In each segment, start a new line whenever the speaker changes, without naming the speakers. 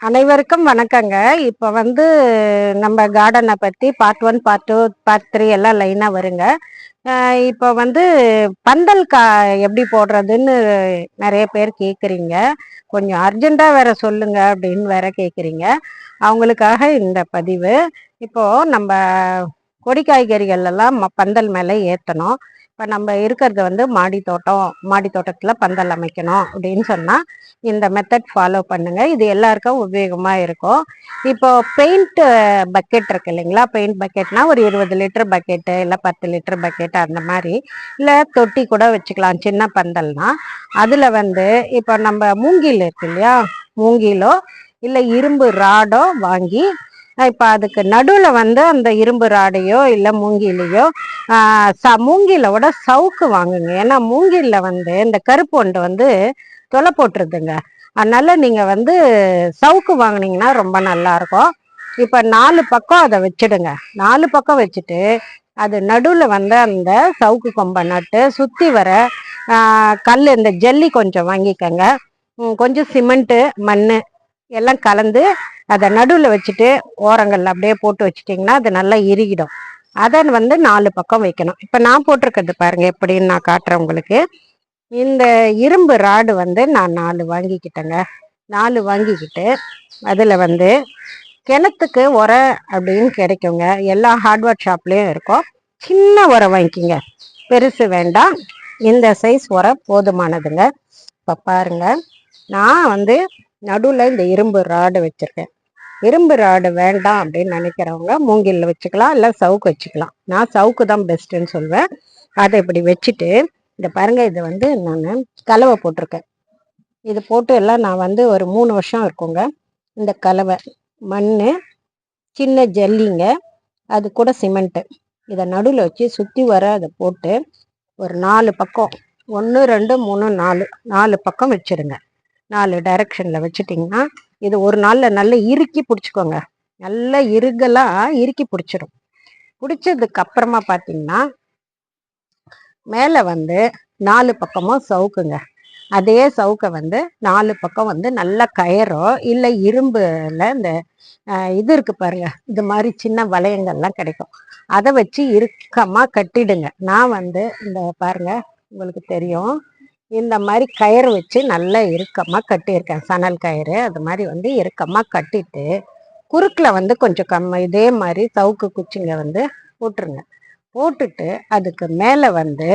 அனைவருக்கும் வணக்கங்க. இப்போ வந்து நம்ம கார்டனை பற்றி part one part two part three எல்லாம் லைனாக வருங்க. இப்போ வந்து பந்தல் கா எப்படி போடுறதுன்னு நிறைய பேர் கேட்குறீங்க கொஞ்சம் அர்ஜெண்ட்டாக வேற சொல்லுங்க அப்படின்னு வேற கேட்குறீங்க அவங்களுக்காக இந்த பதிவு. இப்போது நம்ம கொடி காய்கறிகள் எல்லாம் பந்தல் மேலே ஏற்றணும் இப்போ நம்ம இருக்கிறது வந்து மாடி தோட்டம் மாடி தோட்டத்தில் பந்தல் அமைக்கணும் அப்படின்னு சொன்னால் இந்த மெத்தட் ஃபாலோ பண்ணுங்கள் இது எல்லாருக்கும் உபயோகமாக இருக்கும். இப்போ பெயிண்ட் பக்கெட் இருக்கு இல்லைங்களா? பெயிண்ட் பக்கெட்னா ஒரு இருபது லிட்டர் பக்கெட்டு இல்லை பத்து லிட்டர் பக்கெட் அந்த மாதிரி இல்லை தொட்டி கூட வச்சுக்கலாம் சின்ன பந்தல்னா. அதில் வந்து இப்போ நம்ம மூங்கில் இருக்கு இல்லையா? மூங்கிலோ இல்லை இரும்பு ராடோ வாங்கி இப்போ அதுக்கு நடுவில் வந்து அந்த இரும்பு ராடையோ இல்லை மூங்கிலையோ ச மூங்கிலோட சவுக்கு வாங்குங்க. ஏன்னா மூங்கிலில் வந்து இந்த கருப்பு ஒன்று வந்து தொலை போட்டுருதுங்க. அதனால நீங்கள் வந்து சவுக்கு வாங்கினீங்கன்னா ரொம்ப நல்லாயிருக்கும் இப்போ நாலு பக்கம் அதை வச்சுடுங்க. நாலு பக்கம் வச்சுட்டு அது நடுவில் வந்து அந்த சவுக்கு கொம்பை நட்டு சுற்றி வர கல் இந்த ஜல்லி கொஞ்சம் வாங்கிக்கோங்க. கொஞ்சம் சிமெண்ட்டு மண் எல்லாம் கலந்து அதை நடுவில் வச்சுட்டு ஓரங்களில் அப்படியே போட்டு வச்சுட்டிங்கன்னா அது நல்லா இறுகிடும். அதை வந்து நாலு பக்கம் வைக்கணும். இப்போ நான் போட்டிருக்கிறது பாருங்கள் எப்படின்னு நான் காட்டுறேன் உங்களுக்கு. இந்த இரும்பு ராடு வந்து நான் நாலு வாங்கிக்கிட்டேங்க. நாலு வாங்கிக்கிட்டு அதில் வந்து கிணத்துக்கு உரை அப்படின்னு கிடைக்குங்க. எல்லா ஹார்ட்வேர் ஷாப்லேயும் இருக்கும். சின்ன உரை வாங்கிக்கிங்க. பெருசு வேண்டாம். இந்த சைஸ் உரை போதுமானதுங்க. இப்போ பாருங்க நான் வந்து நடுவில் இந்த இரும்பு ராடு வச்சுருக்கேன். இரும்பு ராடு வேண்டாம் அப்படின்னு நினைக்கிறவங்க மூங்கிலில் வச்சுக்கலாம் இல்லை சவுக்கு வச்சுக்கலாம். நான் சவுக்கு தான் பெஸ்ட்டுன்னு சொல்வேன். அதை இப்படி வச்சுட்டு இந்த பாருங்க இது வந்து நான் கலவை போட்டிருக்கேன். இது போட்டு எல்லாம் நான் வந்து ஒரு மூணு வருஷம் இருக்குங்க. இந்த கலவை மண் சின்ன ஜல்லிங்க அது கூட சிமெண்ட்டு இதை நடுவில் வச்சு சுற்றி வர அதை போட்டு ஒரு நாலு பக்கம் ஒன்று ரெண்டு மூணு நாலு நாலு பக்கம் வச்சுருங்க. நாலு டைரக்ஷனில் வச்சுட்டிங்கன்னா இது ஒரு நாளில் நல்லா இறுக்கி பிடிச்சிக்கோங்க. நல்லா இறுகலாக இறுக்கி பிடிச்சிடும். பிடிச்சதுக்கு அப்புறமா பார்த்தீங்கன்னா மேலே வந்து நாலு பக்கமும் சவுக்குங்க. அதே சவுக்கை வந்து நாலு பக்கம் வந்து நல்ல கயரோ இல்லை இரும்புல இந்த இது இருக்கு பாருங்க. இது மாதிரி சின்ன வளையங்கள்லாம் கிடைக்கும். அதை வச்சு இறுக்கமாக கட்டிடுங்க. நான் வந்து இந்த பாருங்க உங்களுக்கு தெரியும். இந்த மாதிரி கயிறு வச்சு நல்லா இறுக்கமாக கட்டியிருக்கேன். சணல் கயிறு அது மாதிரி வந்து இறுக்கமாக கட்டிட்டு குறுக்கில் வந்து கொஞ்சம் கம்ம இதே மாதிரி சவுக்கு குச்சிங்க வந்து போட்டுருங்க. போட்டுட்டு அதுக்கு மேலே வந்து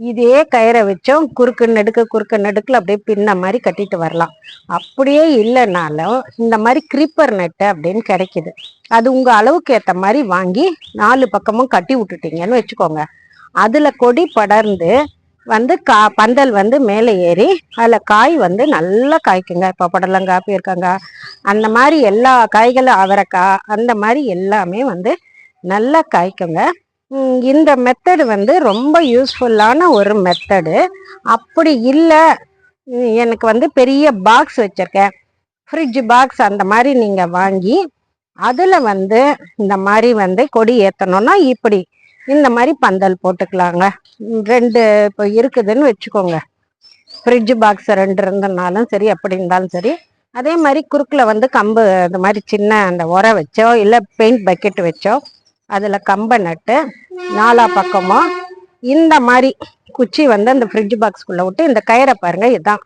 இதே கயிறை வச்சும் குறுக்கு நெடுக்க குறுக்கு நெடுக்கில் அப்படியே பின்ன மாதிரி கட்டிட்டு வரலாம். அப்படியே இல்லைனாலும் இந்த மாதிரி கிரீப்பர் நெட்டு அப்படின்னு கிடைக்கிது. அது உங்கள் அளவுக்கு ஏற்ற மாதிரி வாங்கி நாலு பக்கமும் கட்டி விட்டுட்டீங்கன்னு வச்சுக்கோங்க. அதில் கொடி படர்ந்து வந்து கா பந்தல் வந்து மேலே ஏறி அதில் காய் வந்து நல்லா காய்க்குங்க. இப்போ புடலங்காய் பீர்க்கங்காய் அந்த மாதிரி எல்லா காய்களும் அவரைக்காய் அந்த மாதிரி எல்லாமே வந்து நல்லா காய்க்குங்க. இந்த மெத்தடு வந்து ரொம்ப யூஸ்ஃபுல்லான ஒரு மெத்தடு அப்படி இல்லை எனக்கு வந்து பெரிய பாக்ஸ் வச்சுருக்கேன். ஃப்ரிட்ஜ் பாக்ஸ் அந்த மாதிரி நீங்கள் வாங்கி அதில் வந்து இந்த மாதிரி வந்து கொடி ஏற்றணும்னா இப்படி இந்த மாதிரி பந்தல் போட்டுக்கலாங்க. ரெண்டு இப்போ இருக்குதுன்னு வச்சுக்கோங்க. ஃப்ரிட்ஜ் பாக்ஸ் ரெண்டு இருந்தனாலும் சரி எப்படி இருந்தாலும் சரி. அதே மாதிரி குறுக்கில் வந்து கம்பு இந்த மாதிரி சின்ன அந்த உரை வச்சோ இல்லை பெயிண்ட் பக்கெட் வச்சோ அதில் கம்பை நட்டு நாலா பக்கமும் இந்த மாதிரி குச்சி வந்து அந்த ஃப்ரிட்ஜ் பாக்ஸ்க்குள்ளே விட்டு இந்த கயிறை பாருங்கள் இதுதான்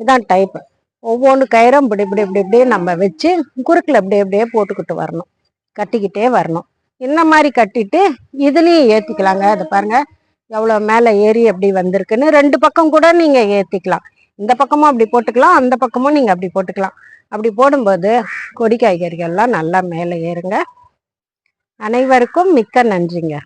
இதுதான் டைப்பு ஒவ்வொன்று கயிறும் இப்படி இப்படி இப்படி இப்படியே நம்ம வச்சு குறுக்கில் இப்படி இப்படியே போட்டுக்கிட்டு வரணும். கட்டிக்கிட்டே வரணும். இந்த மாதிரி கட்டிட்டு இதுலேயும் ஏற்றிக்கலாங்க அதை பாருங்க எவ்வளோ மேலே ஏறி எப்படி வந்திருக்குன்னு ரெண்டு பக்கம் கூட நீங்கள் ஏற்றிக்கலாம் இந்த பக்கமும் அப்படி போட்டுக்கலாம் அந்த பக்கமும் நீங்கள் அப்படி போட்டுக்கலாம். அப்படி போடும்போது கொடி காய்கறிகள்லாம் நல்லா மேலே ஏறுங்க. அனைவருக்கும் மிக்க நன்றிங்க.